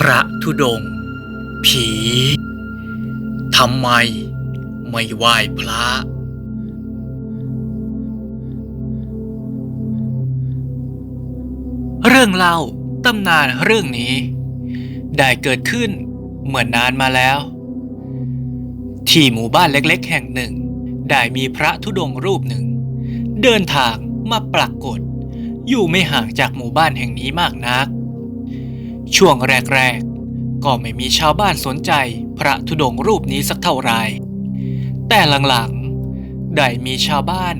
พระธุดงค์ผี ทำไมไม่ไหว้พระ เรื่องเล่าตำนานเรื่องนี้ ได้เกิดขึ้นเมื่อนนานมาแล้ว ที่หมู่บ้านเล็กๆ แห่งหนึ่ง ได้มีพระธุดงค์รูปหนึ่ง เดินทางมาปรากฏ อยู่ไม่ห่างจากหมู่บ้านแห่งนี้มากนัก ช่วงแรกๆ ก็ไม่มีชาวบ้านสนใจพระธุดงค์รูปนี้สักเท่าไรแต่หลังๆ ได้มีชาวบ้าน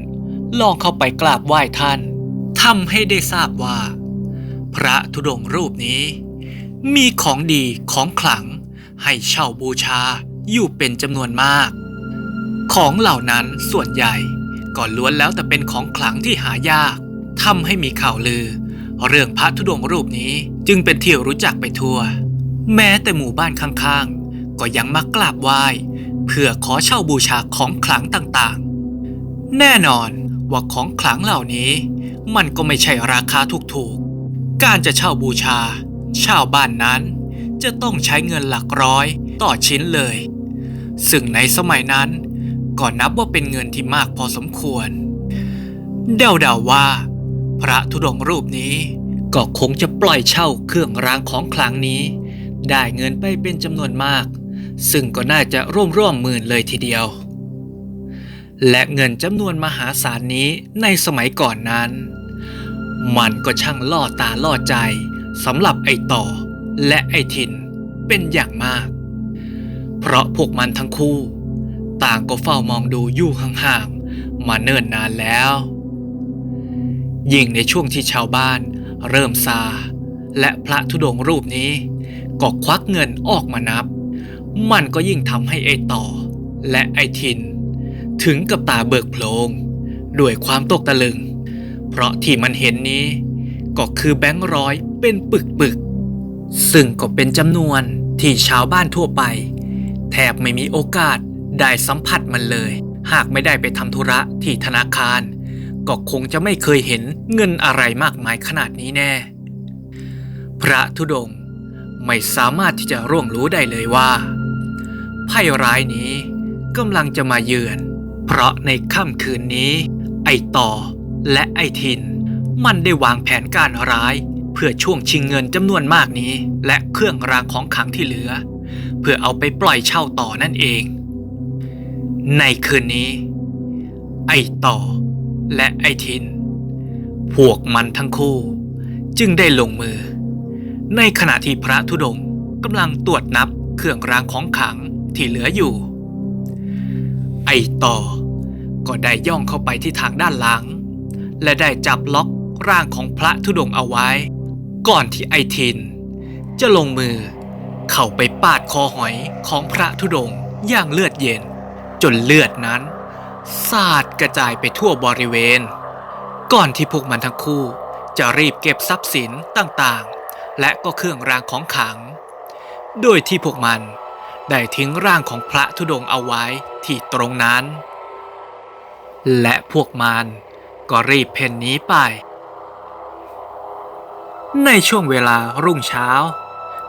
ลองเข้าไปกราบไหว้ท่านทำให้ได้ทราบว่า พระธุดงค์รูปนี้ มีของดีของขลังให้เช่าบูชาอยู่เป็นจำนวนมาก ของเหล่านั้นส่วนใหญ่ก็ล้วนแล้วแต่เป็นของขลังที่หายากทำให้มีข่าวลือ เรื่องพระธุดงค์รูปนี้จึงเป็นที่รู้จักไปทั่ว แม้แต่หมู่บ้านข้างๆ ก็ยังมากราบไหว้ เพื่อขอเช่าบูชาของขลังต่างๆ แน่นอนว่าของขลังเหล่านี้ มันก็ไม่ใช่ราคาถูกๆ การจะเช่าบูชา ชาวบ้านนั้น จะต้องใช้เงินหลักร้อยต่อชิ้นเลย ซึ่งในสมัยนั้นก็นับว่าเป็นเงินที่มากพอสมควร เดาๆว่า พระธุดงค์รูปนี้ ก็คงจะปล่อยเช่าเครื่องรางของขลังนี้ ได้เงินไปเป็นจำนวนมาก ซึ่งก็น่าจะร่วมร่วมหมื่นเลยทีเดียว และเงินจำนวนมหาศาลนี้ในสมัยก่อนนั้น มันก็ช่างล่อตาล่อใจสำหรับไอ้ต่อและไอ้ทินเป็นอย่างมาก เพราะพวกมันทั้งคู่ ต่างก็เฝ้ามองดูอยู่ห่างๆมาเนิ่นนานแล้ว ยิ่งในช่วงที่ชาวบ้านเริ่มซา และพระธุดงค์รูปนี้ ก็ควักเงินออกมานับ มันก็ยิ่งทำให้ไอต่อ และไอทิน ถึงกับตาเบิกโพลงด้วยความตกตะลึง เพราะที่มันเห็นนี้ ก็คือแบงค์ร้อยเป็นปึกปึกๆซึ่งก็เป็นจำนวนที่ชาวบ้านทั่วไป แทบไม่มีโอกาสได้สัมผัสมันเลย หากไม่ได้ไปทำธุระที่ธนาคาร ก็คงจะไม่เคยเห็นเงินอะไรมากมายขนาดนี้แน่ พระธุดงค์ไม่สามารถที่จะร่วงรู้ได้เลยว่าภัยร้ายนี้กำลังจะมาเยือน เพราะในค่ำคืนนี้ ไอต่อและไอทิน มันได้วางแผนการร้าย เพื่อช่วงชิงเงินจำนวนมากนี้ และเครื่องรางของขลังที่เหลือ เพื่อเอาไปปล่อยเช่าต่อนั่นเอง ในคืนนี้ ไอต่อ และไอทิน พวกมันทั้งคู่ จึงได้ลงมือ ในขณะที่พระธุดงค์กำลังตรวจนับเครื่องรางของขลังที่เหลืออยู่ ไอต่อ ก็ได้ย่องเข้าไปที่ทางด้านหลัง และได้จับล็อกร่างของพระธุดงค์เอาไว้ ก่อนที่ไอทิน จะลงมือเข้าไปปาดคอหอยของพระธุดงค์อย่างเลือดเย็น จนเลือดนั้น สาดกระจายไปทั่วบริเวณ ก่อนที่พวกมันทั้งคู่ จะรีบเก็บทรัพย์สินต่างๆ และก็เครื่องรางของขลัง โดยที่พวกมันได้ทิ้งร่างของพระธุดงค์เอาไว้ที่ตรงนั้น และพวกมันก็รีบเพ่นหนีไป ในช่วงเวลารุ่งเช้า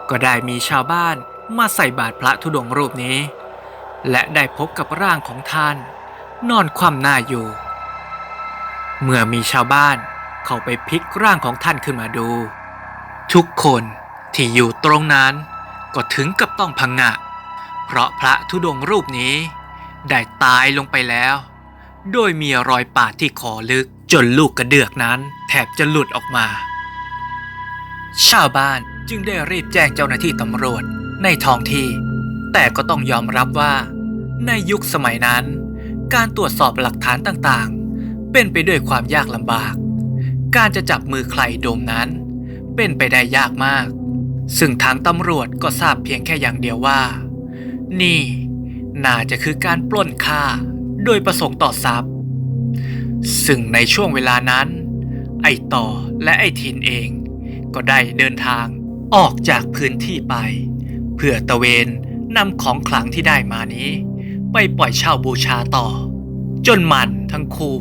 ก็ได้มีชาวบ้านมาใส่บาตรพระธุดงค์รูปนี้ และได้พบกับร่างของท่าน นอนคว่ำหน้าอยู่ เมื่อมีชาวบ้านเข้าไปพลิกร่างของท่านขึ้นมาดู ทุกคนที่อยู่ตรงนั้นก็ถึงกับต้องพังงะ เพราะพระธุดงค์รูปนี้ ได้ตายลงไปแล้ว โดยมีรอยปาดที่คอลึกจนลูกกระเดือกนั้นแทบจะหลุดออกมา ชาวบ้านจึงได้รีบแจ้งเจ้าหน้าที่ตำรวจในท้องที่ แต่ก็ต้องยอมรับว่า ในยุคสมัยนั้น การตรวจสอบหลักฐานต่างๆ เป็นไปด้วยความยากลำบาก การจะจับมือใครโดมนั้น เป็นไปได้ยากมาก ซึ่งทางตำรวจก็ทราบเพียงแค่อย่างเดียวว่า นี่น่าจะคือการปล้นฆ่าโดยประสงค์ต่อทรัพย์ ซึ่งในช่วงเวลานั้น ไอต่อและไอทินเอง ก็ได้เดินทางออกจากพื้นที่ไป เพื่อตะเวนนำของขลังที่ได้มานี้ ไปปล่อยเช่าบูชาต่อ จนมันทั้งคู่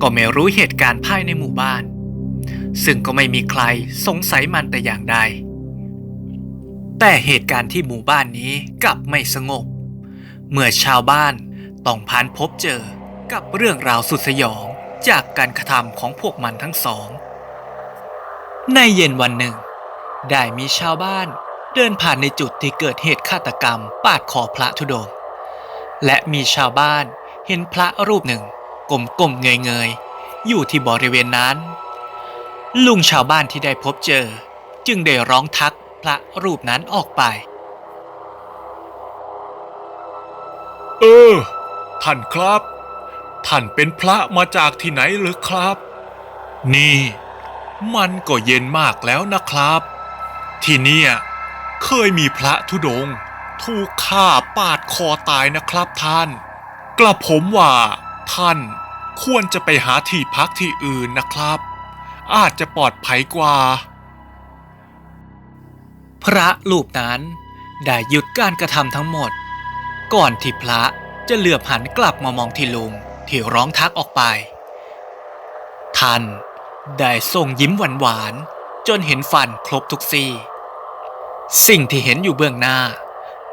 ก็ไม่รู้เหตุการณ์ภายในหมู่บ้าน ซึ่งก็ไม่มีใครสงสัยมันแต่อย่างใด แต่เหตุการณ์ที่หมู่บ้านนี้กลับไม่สงบ เมื่อชาวบ้านต้องผ่านพบเจอกับเรื่องราวสุดสยองจากการกระทำของพวกมันทั้งสอง ในเย็นวันหนึ่ง ได้มีชาวบ้านเดินผ่านในจุดที่เกิดเหตุฆาตกรรมปาดคอพระธุดงค์ และมีชาวบ้านเห็นพระรูปหนึ่งก้มก้มเงยเงยๆอยู่ที่บริเวณนั้น ลุงชาวบ้านที่ได้พบเจอ จึงได้ร้องทักพระรูปนั้นออกไป เออ ท่านครับ ท่านเป็นพระมาจากที่ไหนหรือครับ นี่ มันก็เย็นมากแล้วนะครับ ที่เนี่ยเคยมีพระธุดงค์ ถูกฆ่าปาดคอตายนะครับท่าน กระผมว่า ท่านควรจะไปหาที่พักที่อื่นนะครับ อาจจะปลอดภัยกว่า พระรูปนั้นได้หยุดการกระทำทั้งหมด ก่อนที่พระจะเหลือบหันกลับมามองที่ลุงที่ร้องทักออกไป ท่านได้ส่งยิ้มหวานๆจนเห็นฟันครบทุกซี่ สิ่งที่เห็นอยู่เบื้องหน้า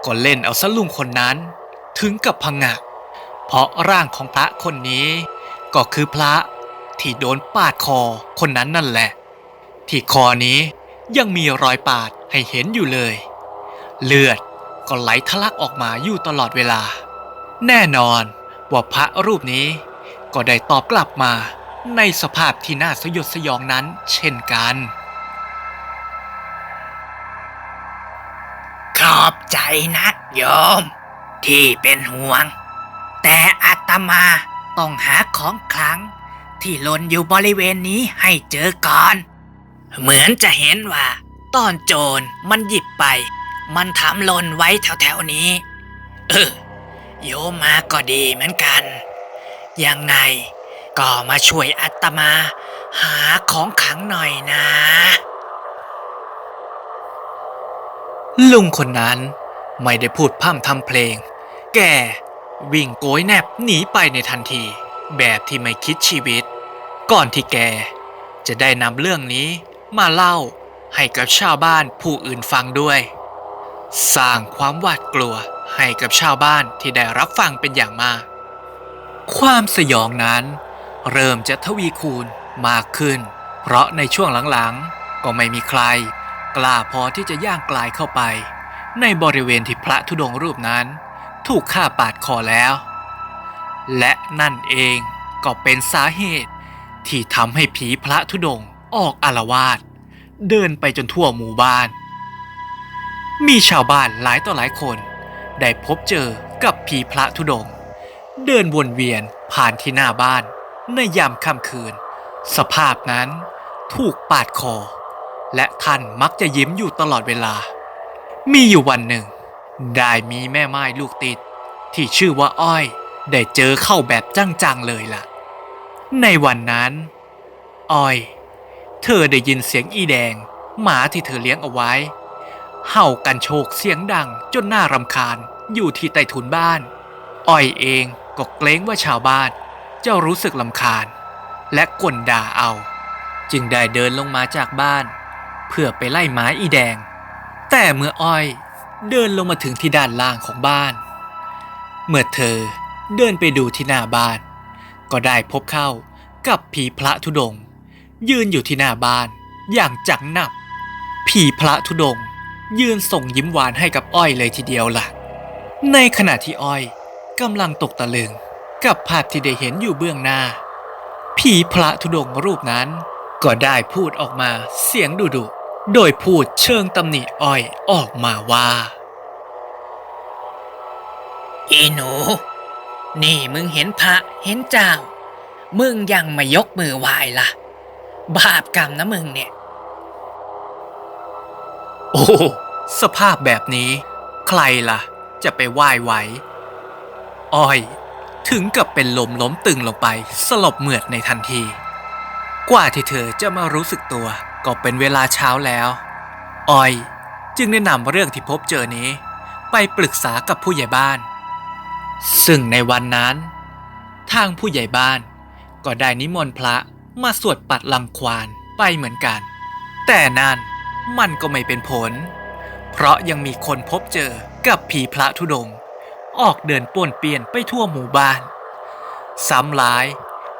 ก็เล่นเอาซะลุงคนนั้น ถึงกับพังงะ เพราะร่างของพระคนนี้ ก็คือพระที่โดนปาดคอคนนั้นนั่นแหละ ที่คอนี้ยังมีรอยปาดให้เห็นอยู่เลย เลือดก็ไหลทะลักออกมาอยู่ตลอดเวลา แน่นอนว่าพระรูปนี้ ก็ได้ตอบกลับมาในสภาพที่น่าสยดสยองนั้นเช่นกัน อบใจนะโยม ที่เป็นห่วง แต่อาตมาต้องหาของขลัง ที่หล่นอยู่บริเวณนี้ให้เจอก่อน เหมือนจะเห็นว่า ตอนโจรมันหยิบไป มันทำหล่นไว้แถวๆนี้ เออโยมมาก็ดีเหมือนกัน ยังไงก็มาช่วยอาตมา หาของขังหน่อยนะ ลุงคนนั้นไม่ได้พูดพร่ำทำเพลง แกวิ่งโกยแนบหนีไปในทันที แบบที่ไม่คิดชีวิต ก่อนที่แก จะได้นำเรื่องนี้มาเล่าให้กับชาวบ้านผู้อื่นฟังด้วย สร้างความหวาดกลัวให้กับชาวบ้านที่ได้รับฟังเป็นอย่างมาก ความสยองนั้น เริ่มจะทวีคูณมากขึ้น เพราะในช่วงหลังๆ ก็ไม่มีใคร กล้าพอที่จะย่างกลายเข้าไป ในบริเวณที่พระธุดงค์รูปนั้น ถูกฆ่าปาดคอแล้ว และนั่นเองก็เป็นสาเหตุ ที่ทำให้ผีพระธุดงค์ออกอารวาสเดินไปจนทั่วหมู่บ้าน มีชาวบ้านหลายต่อหลายคน ได้พบเจอกับผีพระธุดงค์เดินวนเวียนผ่านที่หน้าบ้านในยามค่ำคืน สภาพนั้นถูกปาดคอ และท่านมักจะยิ้มอยู่ตลอดเวลา มีอยู่วันหนึ่ง ได้มีแม่ไม้ลูกติด ที่ชื่อว่าอ้อยได้เจอเข้าแบบจังๆเลยล่ะ ในวันนั้น อ้อย เธอได้ยินเสียงอีแดง หมาที่เธอเลี้ยงเอาไว้ เห่ากันโชกเสียงดังจนน่ารำคาญอยู่ที่ใต้ถุนบ้าน อ้อยเองก็เกรงว่าชาวบ้านจะรู้สึกลำคาญ และกลด่าเอา จึงได้เดินลงมาจากบ้าน เพื่อไปไล่หมาอีแดง แต่เมื่ออ้อยเดินลงมาถึงที่ด้านล่างของบ้าน เมื่อเธอเดินไปดูที่หน้าบ้าน ก็ได้พบเข้ากับผีพระธุดง ยืนอยู่ที่หน้าบ้านอย่างจังหนับ ผีพระธุดง ยืนส่งยิ้มหวานให้กับอ้อยเลยทีเดียวล่ะ ในขณะที่อ้อยกำลังตกตะลึงกับภาพที่ได้เห็นอยู่เบื้องหน้า ผีพระธุดงรูปนั้นก็ได้พูดออกมาเสียงดุดุ โดยพูดเชิงตำหนิอ้อยออกมาว่า อีหนู นี่มึงเห็นพระเห็นเจ้า มึงยังไม่ยกมือไหว้ล่ะ บาปกรรมนะมึงเนี่ย โอ้สภาพแบบนี้ ใครล่ะ จะไปไหว้ไหวอ้อย ถึงกับเป็นลมล้มตึงลงไป สลบเหมือดในทันที กว่าที่เธอจะมารู้สึกตัว ก็เป็นเวลาเช้าแล้ว ออยจึงได้นำเรื่องที่พบเจอนี้ ไปปรึกษากับผู้ใหญ่บ้าน ซึ่งในวันนั้น ทางผู้ใหญ่บ้านก็ได้นิมนต์พระมาสวดปัดลังควานไปเหมือนกัน แต่นั่นมันก็ไม่เป็นผล เพราะยังมีคนพบเจอกับผีพระธุดงค์ออกเดินป่วนเปลี่ยนไปทั่วหมู่บ้าน ซ้ำร้าย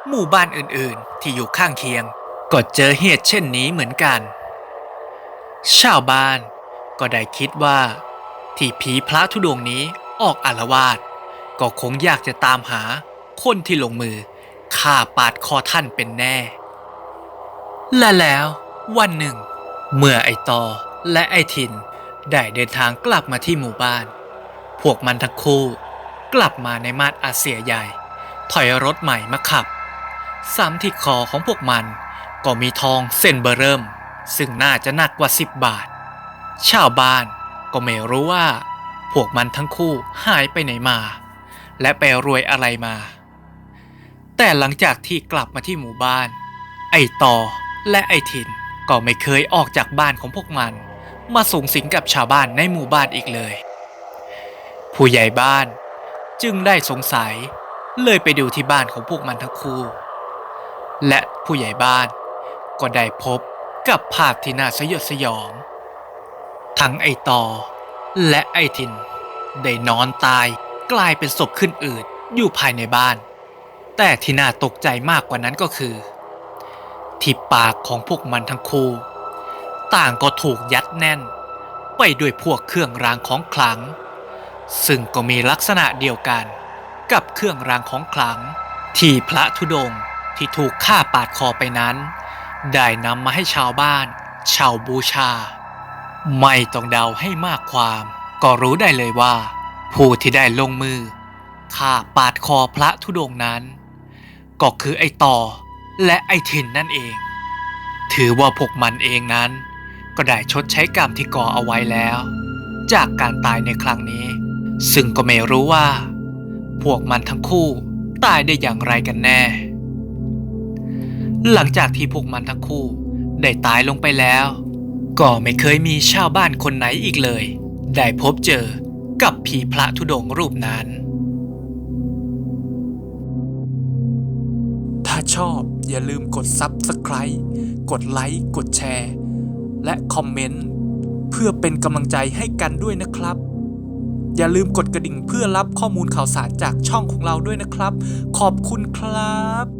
หมู่บ้านอื่นๆ ที่อยู่ข้างเคียง ก็เจอเหตุเช่นนี้เหมือนกัน ชาวบ้านก็ได้คิดว่า ที่ผีพระธุดงค์นี้ออกอารวาสก็คงอยากจะตามหาคนที่ลงมือฆ่าปาดคอท่านเป็นแน่ และแล้ววันหนึ่ง เมื่อไอตอและไอทินได้เดินทางกลับมาที่หมู่บ้าน พวกมันทั้งคู่กลับมาในมาดอาเซียใหญ่ ถอยรถใหม่มาขับซ้ำที่คอของพวกมัน ก็มีทองเส้นเบอร์เริ่ม ซึ่งน่าจะหนักกว่า 10 บาท ชาวบ้านก็ไม่รู้ว่า พวกมันทั้งคู่หายไปไหนมา และไปรวยอะไรมา แต่หลังจากที่กลับมาที่หมู่บ้าน ไอต่อและไอทินก็ไม่เคยออกจากบ้านของพวกมัน มาสูงสิงกับชาวบ้านในหมู่บ้านอีกเลย ผู้ใหญ่บ้านจึงได้สงสัยเลยไปดูที่บ้านของพวกมันทั้งคู่ และผู้ใหญ่บ้าน ก็ได้พบกับภาพที่น่าสยดสยอง ทั้งไอตอและไอทิน ได้นอนตายกลายเป็นศพขึ้นอืดอยู่ภายในบ้าน แต่ที่น่าตกใจมากกว่านั้นก็คือ ที่ปากของพวกมันทั้งคู่ ต่างก็ถูกยัดแน่น ไปด้วยพวกเครื่องรางของขลัง ซึ่งก็มีลักษณะเดียวกันกับเครื่องรางของขลัง ที่พระธุดงค์ที่ถูกฆ่าปาดคอไปนั้น ได้นำมาให้ชาวบ้านช่าบูชา ไม่ต้องเดาให้มากความ ก็รู้ได้เลยว่า ผู้ที่ได้ลงมือฆ่าปาดคอพระธุดงค์นั้น ก็คือไอ้ต่อและไอ้ทินนั่นเอง ถือว่าพวกมันเองนั้น ก็ได้ชดใช้กรรมที่ก่อเอาไว้แล้ว จากการตายในครั้งนี้ ซึ่งก็ไม่รู้ว่า พวกมันทั้งคู่ตายได้อย่างไรกันแน่ หลังจากที่พวกมันทั้งคู่ ได้ตายลงไปแล้ว ก็ไม่เคยมีชาวบ้านคนไหนอีกเลย ได้พบเจอกับผีพระธุดงค์รูปนั้น ถ้าชอบอย่าลืมกด Subscribe กดไลค์กดแชร์ และคอมเมนต์เพื่อเป็นกำลังใจให้กันด้วยนะครับ อย่าลืมกดกระดิ่งเพื่อรับข้อมูลข่าวสารจากช่องของเราด้วยนะครับ ขอบคุณครับ